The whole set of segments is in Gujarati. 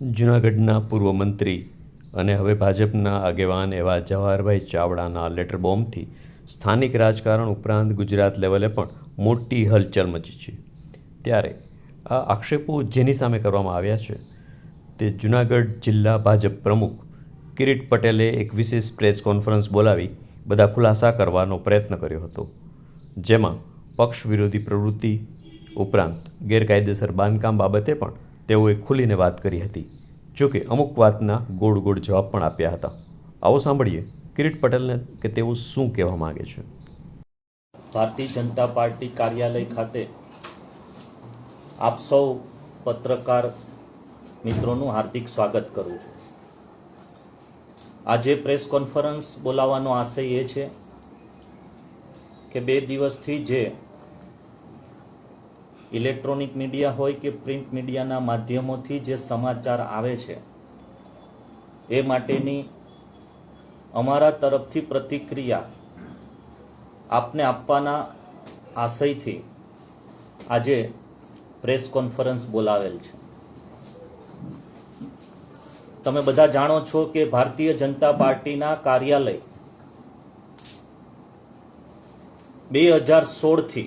જૂનાગઢના પૂર્વ મંત્રી અને હવે ભાજપના આગેવાન એવા જવાહરભાઈ ચાવડાના લેટર બોમ્બથી સ્થાનિક રાજકારણ ઉપરાંત ગુજરાત લેવલે પણ મોટી હલચલ મચી છે. ત્યારે આ આક્ષેપો જેની સામે કરવામાં આવ્યા છે તે જૂનાગઢ જિલ્લા ભાજપ પ્રમુખ કિરીટ પટેલે એક વિશેષ પ્રેસ કોન્ફરન્સ બોલાવી બધા ખુલાસા કરવાનો પ્રયત્ન કર્યો હતો, જેમાં પક્ષ વિરોધી પ્રવૃત્તિ ઉપરાંત ગેરકાયદેસર બાંધકામ બાબતે પણ તેઓએ ખુલીને વાત કરી હતી જોકે અમુક વાતના ગોળ ગોળ જવાબ પણ આપ્યા હતા. આવો સાંભળીએ કિરીટ પટેલને કે તેઓ શું કહેવા માગે છે. ભારતીય જનતા પાર્ટી કાર્યાલય ખાતે આપ સૌ પત્રકાર મિત્રોનું હાર્દિક સ્વાગત કરું છું. આજે પ્રેસ કોન્ફરન્સ બોલાવવાનો આશય એ છે કે બે દિવસથી જે ઇલેક્ટ્રોનિક મીડિયા હોય કે પ્રિન્ટ મીડિયાના માધ્યમોથી જે સમાચાર આવે છે, એ માટેની અમારા તરફથી પ્રતિક્રિયા આપને આપવાના આશયથી આજે પ્રેસ કોન્ફરન્સ બોલાવેલ છે. તમે બધા જાણો છો કે ભારતીય જનતા પાર્ટીના કાર્યાલય બે હજાર સોળથી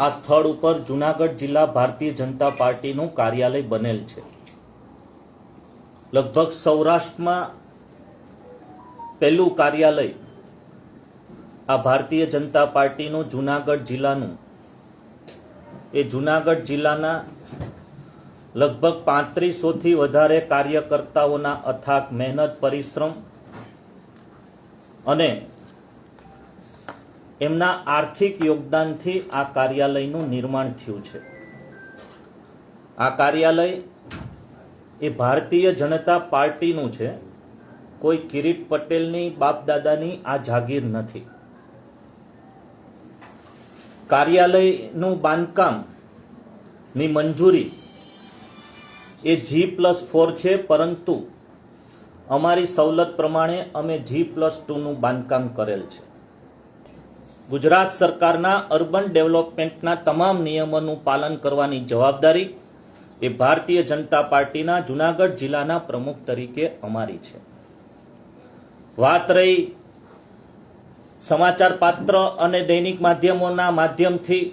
આ સ્થળ ઉપર જુનાગઢ જિલ્લા ભારતીય જનતા પાર્ટીનું કાર્યાલય બનેલ છે. લગભગ સૌરાષ્ટ્રમાં પહેલું કાર્યાલય આ ભારતીય જનતા પાર્ટીનું જુનાગઢ જિલ્લાનું. એ જુનાગઢ જિલ્લાના લગભગ પાંત્રીસોથી વધારે કાર્યકર્તાઓના અથાક, મહેનત, પરિશ્રમ અને એમના આર્થિક યોગદાનથી આ કાર્યાલયનું નિર્માણ થયું છે. આ કાર્યાલય એ ભારતીય જનતા પાર્ટીનું છે. કોઈ કિરીટ પટેલની બાપદાદાની આ જાગીર નથી. કાર્યાલયનું બાંધકામની મંજૂરી એ જી પ્લસ ફોર છે, પરંતુ અમારી સવલત પ્રમાણે અમે જી પ્લસ ટુનું બાંધકામ કરેલ છે. ગુજરાત સરકારના અર્બન ડેવલપમેન્ટના તમામ નિયમોનું પાલન કરવાની જવાબદારી એ ભારતીય જનતા પાર્ટીના જુનાગઢ જિલ્લાના પ્રમુખ તરીકે અમારી છે. વાત રહી સમાચાર પાત્ર અને દૈનિક માધ્યમોના માધ્યમથી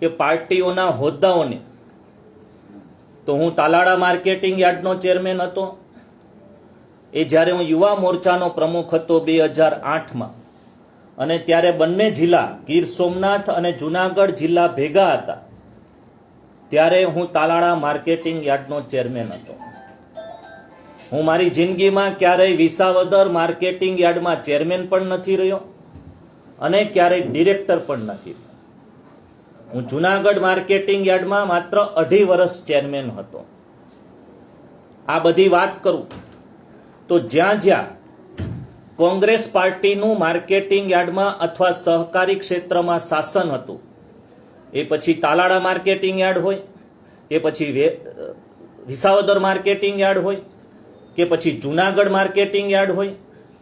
કે પાર્ટીઓના હોદ્દાઓને. તો હું તાલાળા માર્કેટિંગ યાર્ડનો ચેરમેન હતો. એ જ્યારે હું યુવા મોરચાનો પ્રમુખ હતો બે હજાર આઠમાં. અને ત્યારે બંને જિલ્લા, ગીર સોમનાથ અને જુનાગઢ જિલ્લા ભેગા હતા. ત્યારે હું તાલાળા માર્કેટિંગ યાર્ડનો ચેરમેન હતો. હું મારી જિંદગીમાં ક્યારેય વિસાવદર માર્કેટિંગ યાર્ડમાં ચેરમેન પણ નથી રહ્યો અને ક્યારેય ડિરેક્ટર પણ નથી હું જુનાગઢ માર્કેટિંગ યાર્ડમાં માત્ર અઢી વર્ષ ચેરમેન હતો. આ બધી વાત કરું તો જ્યાં જ્યાં કોંગ્રેસ પાર્ટીનું માર્કેટિંગ યાર્ડમાં અથવા સહકારી ક્ષેત્રમાં શાસન હતું. એ પછી તાલાળા માર્કેટિંગ યાર્ડ હોય, કે પછી વિસાવદર માર્કેટિંગ યાર્ડ હોય, કે પછી જુનાગઢ માર્કેટિંગ યાર્ડ હોય,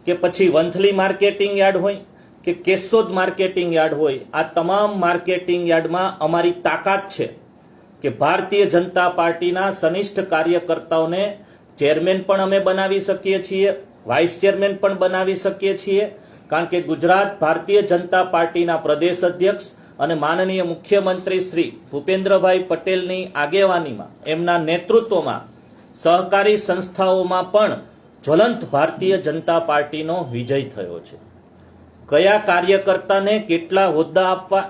કે પછી વંથલી માર્કેટિંગ યાર્ડ હોય, કે કેશોદ માર્કેટિંગ યાર્ડ હોય. આ તમામ માર્કેટિંગ યાર્ડમાં અમારી તાકાત છે કે ભારતીય જનતા પાર્ટીના સનિષ્ઠ કાર્યકર્તાઓને ચેરમેન પણ અમે બનાવી શકીએ છીએ વાઇસ ચેરમેન પણ બનાવી શકીએ છીએ, કારણ કે ગુજરાત ભારતીય જનતા પાર્ટીના પ્રદેશ અધ્યક્ષ અને માનનીય મુખ્યમંત્રી શ્રી ભૂપેન્દ્રભાઈ પટેલની આગેવાનીમાં, એમના નેતૃત્વમાં, સહકારી સંસ્થાઓમાં પણ જ્વલંત ભારતીય જનતા પાર્ટીનો વિજય થયો છે. કયા કાર્યકર્તાને કેટલા હોદ્દા આપવા,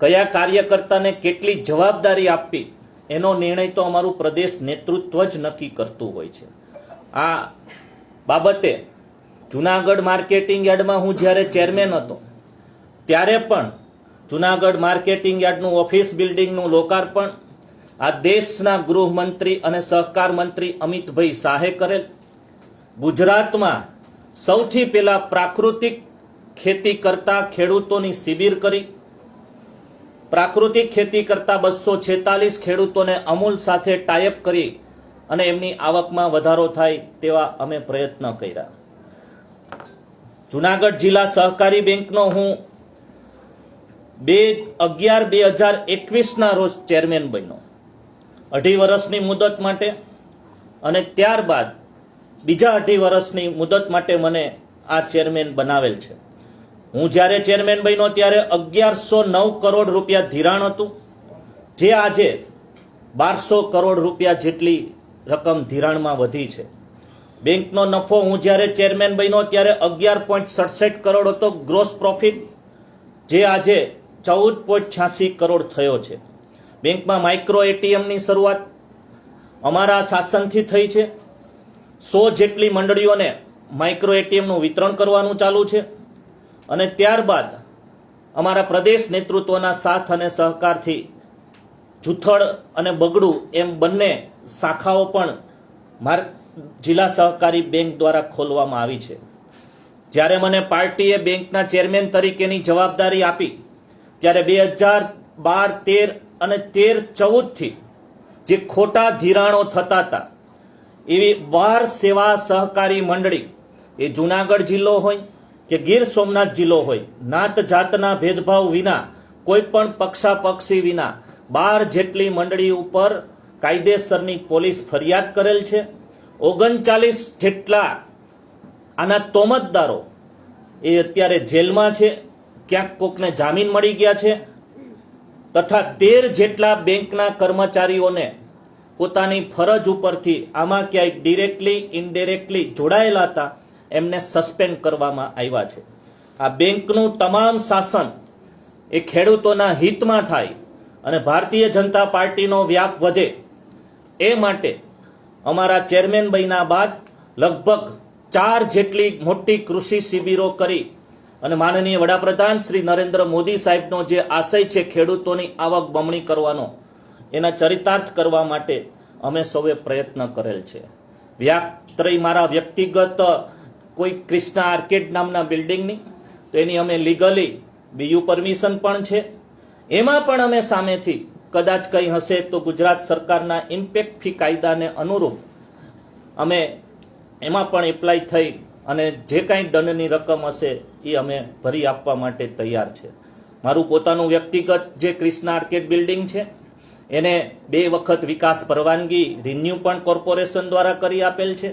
કયા કાર્યકર્તાને કેટલી જવાબદારી આપવી, એનો નિર્ણય તો અમારું પ્રદેશ નેતૃત્વ જ નક્કી કરતું હોય છે. આ બાબતે જુનાગઢ માર્કેટિંગ યાર્ડમાં હું જ્યારે ચેરમેન હતો, ત્યારે પણ જુનાગઢ માર્કેટિંગ યાર્ડનું ઓફિસ બિલ્ડિંગનું લોકાર્પણ, આ દેશના ગૃહમંત્રી અને સહકાર મંત્રી અમિતભાઈ શાહે કરેલ. ગુજરાતમાં સૌથી પહેલા પ્રાકૃતિક ખેતી કરતા ખેડૂતોની શિબિર કરી. પ્રાકૃતિક ખેતી કરતા બસો છેતાલીસ ખેડૂતોને અમૂલ સાથે ટાઈપ કરી. અને એમની આવકમાં વધારો થાય તેવા અમે પ્રયત્ન કર્યા. જુનાગઢ જિલ્લા સહકારી બેંકનો હું બે અગિયાર બે હજાર એકવીસના રોજ ચેરમેન બન્યો. અઢી વર્ષની મુદત માટે અને ત્યારબાદ બીજા અઢી વર્ષની મુદત માટે મને આ ચેરમેન બનાવેલ છે. હું જ્યારે ચેરમેન બન્યો ત્યારે અગિયારસો નવ કરોડ રૂપિયા ધિરાણ હતું. જે આજે બારસો કરોડ રૂપિયા જેટલી રકમ ધિરાણમાં વધી છે. બેંકનો નફો હું જ્યારે ચેરમેન બન્યો ત્યારે અગિયાર પોઈન્ટ સડસઠ કરોડ હતો. ગ્રોસ પ્રોફિટ જે આજે ચૌદ પોઈન્ટ છ્યાસી કરોડ થયો છે. બેંકમાં માઇક્રો એટીએમની શરૂઆત અમારા શાસનથી થઈ છે. સો જેટલી મંડળીઓને માઇક્રો એટીએમનું વિતરણ કરવાનું ચાલુ છે. અને ત્યારબાદ અમારા પ્રદેશ નેતૃત્વના સાથ અને સહકારથી જુથળ અને બગડું એમ બંને શાખાઓ પણ માર, જિલ્લા સહકારી બેંક દ્વારા ખોલવામાં આવી છે. જ્યારે મને પાર્ટીએ બેંકના ચેરમેન તરીકેની જવાબદારી આપી, ત્યારે બે હજાર બાર, તેર અને તેર ચૌદથી જે ખોટા ધિરાણો થતા હતા, એવી બાર સેવા સહકારી મંડળી, એ જુનાગઢ જિલ્લો હોય કે ગીર સોમનાથ જિલ્લો હોય, નાત જાતના ભેદભાવ વિના, કોઈ પણ પક્ષાપક્ષી વિના, બાર જેટલી મંડળી ઉપર કાયદેસરની પોલીસ ફરિયાદ કરેલ છે. ઓગણચાલીસ જેટલા આના તોમતદારો એ અત્યારે જેલમાં છે. ક્યાંક કોકને જામીન મળી ગયા છે. તથા તેર જેટલા બેંકના કર્મચારીઓને પોતાની ફરજ ઉપરથી આમાં ક્યાંય ડિરેક્ટલી, ઇનડિરેક્ટલી જોડાયેલા હતા, એમને સસ્પેન્ડ કરવામાં આવ્યા છે. આ બેંકનું તમામ શાસન એ ખેડૂતોના હિતમાં થાય અને ભારતીય જનતા પાર્ટીનો વ્યાપ વધે એ માટે અમારા ચેરમેન બન્યા બાદ લગભગ ચાર જેટલી મોટી કૃષિ શિબિરો કરી અને માનનીય વડાપ્રધાન શ્રી નરેન્દ્ર મોદી સાહેબનો જે આશય છે ખેડૂતોની આવક બમણી કરવાનો, એના ચરિતાર્થ કરવા માટે અમે સૌએ પ્રયત્ન કરેલ છે. વ્યાત્રય મારા વ્યક્તિગત કોઈ ક્રિષ્ના આર્કેડ નામના બિલ્ડિંગની, તો એની અમે લીગલી બીયુ પરમિશન પણ છે. એમાં પણ અમે સામેથી કદાચ કંઈ હશે તો ગુજરાત સરકારના ઇમ્પેક્ટ ફી કાયદાને અનુરૂપ અમે એમાં પણ એપ્લાય થઈ અને જે કાંઈ દંડની રકમ હશે એ અમે ભરી આપવા માટે તૈયાર છે. મારું પોતાનું વ્યક્તિગત જે ક્રિષ્ના આર્કેડ બિલ્ડિંગ છે, એને બે વખત વિકાસ પરવાનગી રિન્યુ પણ કોર્પોરેશન દ્વારા કરી આપેલ છે,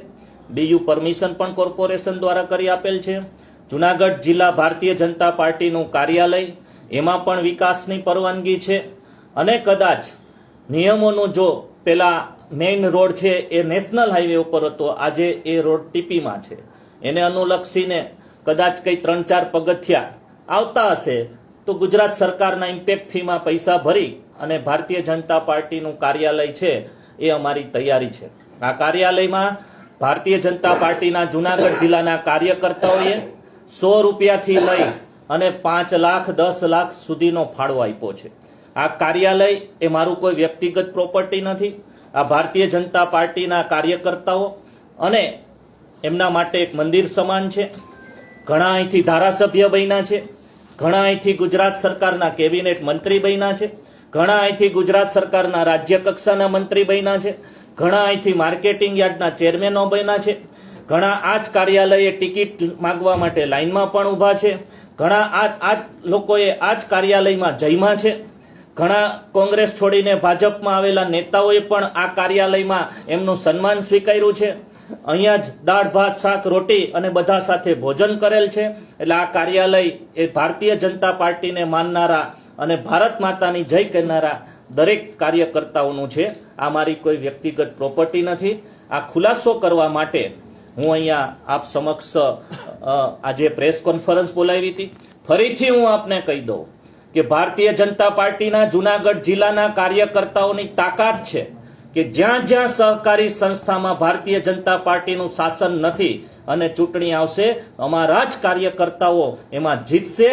બીયુ પરમિશન પણ કોર્પોરેશન દ્વારા કરી આપેલ છે. જુનાગઢ જિલ્લા ભારતીય જનતા પાર્ટીનું કાર્યાલય, એમાં પણ વિકાસની પરવાનગી છે. અને કદાચ નિયમોનું જો પેલા મેઇન રોડ છે એ નેશનલ હાઈવે ઉપર હતો, આજે એ રોડ ટીપીમાં છે. એને અનુલક્ષીને કદાચ કંઈ ત્રણ ચાર પગથિયા આવતા હશે, તો ગુજરાત સરકારના ઇમ્પેક્ટ ફીમાં પૈસા ભરી અને ભારતીય જનતા પાર્ટીનું કાર્યાલય છે એ અમારી તૈયારી છે. આ કાર્યાલયમાં ભારતીય જનતા પાર્ટીના જુનાગઢ જિલ્લાના કાર્યકર્તાઓએ સો રૂપિયાથી લઈ અને પાંચ લાખ, દસ લાખ સુધીનો ફાળો આપ્યો છે. આ કાર્યાલય એ મારું કોઈ વ્યક્તિગત પ્રોપર્ટી નથી. આ ભારતીય જનતા પાર્ટીના કાર્યકર્તાઓ અને એમના માટે એક મંદિર સમાન છે. ઘણા અહીંથી ધારાસભ્ય બન્યા છે. ઘણા અહીંથી ગુજરાત સરકારના કેબિનેટ મંત્રી બન્યા છે. ઘણા અહીંથી ગુજરાત સરકારના રાજ્ય કક્ષાના મંત્રી બન્યા છે. ઘણા અહીંથી માર્કેટિંગ યાર્ડના ચેરમેનો બન્યા છે. ઘણા આ જ કાર્યાલયે ટિકિટ માંગવા માટે લાઇનમાં પણ ઊભા છે. ઘણા આ આ લોકોએ આ જ કાર્યાલયમાં જઈમાં છે. ઘણા કોંગ્રેસ છોડીને ભાજપમાં આવેલા નેતાઓએ પણ આ કાર્યાલયમાં એમનું સન્માન સ્વીકાર્યું છે. અહીંયા જ દાળ, ભાત, શાક, રોટી અને બધા સાથે ભોજન કરેલ છે. એટલે આ કાર્યાલય એ ભારતીય જનતા પાર્ટીને માનનારા અને ભારત માતાની જય કહેનારા દરેક કાર્યકર્તાઓનું છે. આ મારી કોઈ વ્યક્તિગત પ્રોપર્ટી નથી. આ ખુલાસો કરવા માટે હું અહીંયા આપ સમક્ષ આજે પ્રેસ કોન્ફરન્સ બોલાવી હતી. ફરીથી હું આપને કહી દઉં કે ભારતીય જનતા પાર્ટીના જુનાગઢ જિલ્લાના કાર્યકર્તાઓની તાકાત છે કે જ્યાં જ્યાં સહકારી સંસ્થામાં ભારતીય જનતા પાર્ટીનું શાસન નથી અને ચૂંટણી આવશે, અમારા જ કાર્યકર્તાઓ એમાં જીતશે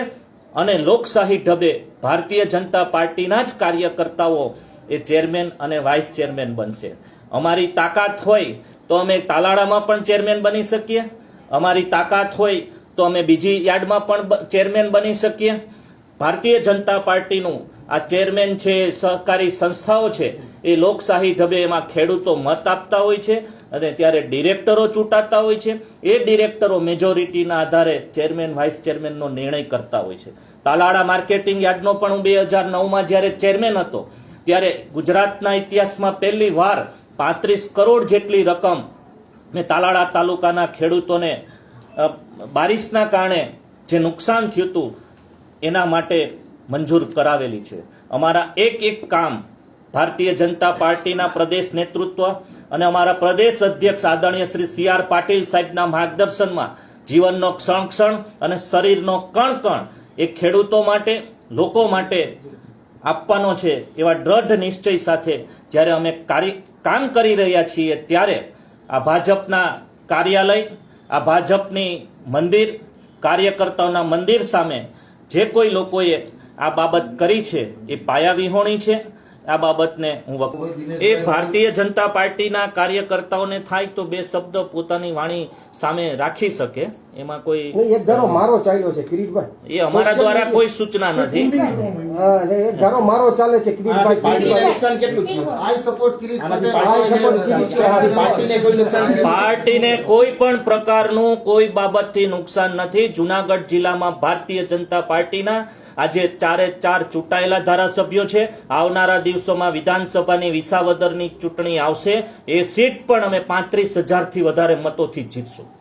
અને લોકશાહી ઢબે ભારતીય જનતા પાર્ટીના જ કાર્યકર્તાઓ એ ચેરમેન અને વાઇસ ચેરમેન બનશે. અમારી તાકાત હોય તો અમે તાલાળામાં પણ ચેરમેન બની શકીએ. અમારી તાકાત હોય તો અમે બીજી યાર્ડમાં પણ ચેરમેન બની શકીએ. ભારતીય જનતા પાર્ટીનું આ ચેરમેન છે, સહકારી સંસ્થાઓ છે, એ લોકશાહી ઢબે એમાં ખેડૂતો મત આપતા હોય છે અને ત્યારે ડિરેક્ટરો ચૂંટાતા હોય છે. એ ડિરેક્ટરો મેજોરિટીના આધારે ચેરમેન વાઇસ ચેરમેનનો નિર્ણય કરતા હોય છે. તાલાળા માર્કેટિંગ યાર્ડનો પણ હું બે હજાર નવમાં જ્યારે ચેરમેન હતો, ત્યારે ગુજરાતના ઇતિહાસમાં પહેલી વાર પાંત્રીસ કરોડ જેટલી રકમ ને તાલાળા તાલુકાના ખેડૂતોને બારિશના કારણે જે નુકસાન થયું હતું એના માટે મંજૂર કરાવેલી છે. અમારા એક એક કામ ભારતીય જનતા પાર્ટીના પ્રદેશ નેતૃત્વ અને અમારા પ્રદેશ અધ્યક્ષ આદરણીય શ્રી સી આર પાટીલ સાહેબના માર્ગદર્શનમાં જીવનનો ક્ષણ ક્ષણ અને શરીરનો કણ કણ એ ખેડૂતો માટે, લોકો માટે આપવાનો છે એવા દ્રઢ નિશ્ચય સાથે જ્યારે અમે કાર્ય, કામ કરી રહ્યા છીએ ત્યારે આ ભાજપના કાર્યાલય, આ ભાજપની મંદિર, કાર્યકર્તાઓના મંદિર સામે જે કોઈ લોકોએ આ બાબત કરી છે એ પાયાવિહોણી છે આ બાબતને હું એ ભારતીય જનતા પાર્ટીના કાર્યકર્તાઓને થાય તો બે શબ્દ પોતાની વાણી સામે રાખી શકે. એમાં કોઈ એક ધારો મારો ચાલ્યો છે કિરીટભાઈ. એ અમારા દ્વારા કોઈ સૂચના નથી. એક ધારો મારો ચાલે છે કિરીટભાઈ. કેટલું સપોર્ટ કિરીટ? પાર્ટીને કોઈ પણ પ્રકારનું કોઈ બાબતથી નુકસાન નથી. જુનાગઢ જિલ્લામાં ભારતીય જનતા પાર્ટીના આજે ચારે ચાર ચૂંટાયેલા ધારાસભ્યો છે. આવનારા દિવસોમાં વિધાનસભાની વિસાવદરની ચૂંટણી આવશે. એ સીટ પણ અમે પાંત્રીસ હજારથી વધારે મતોથી જીતશું.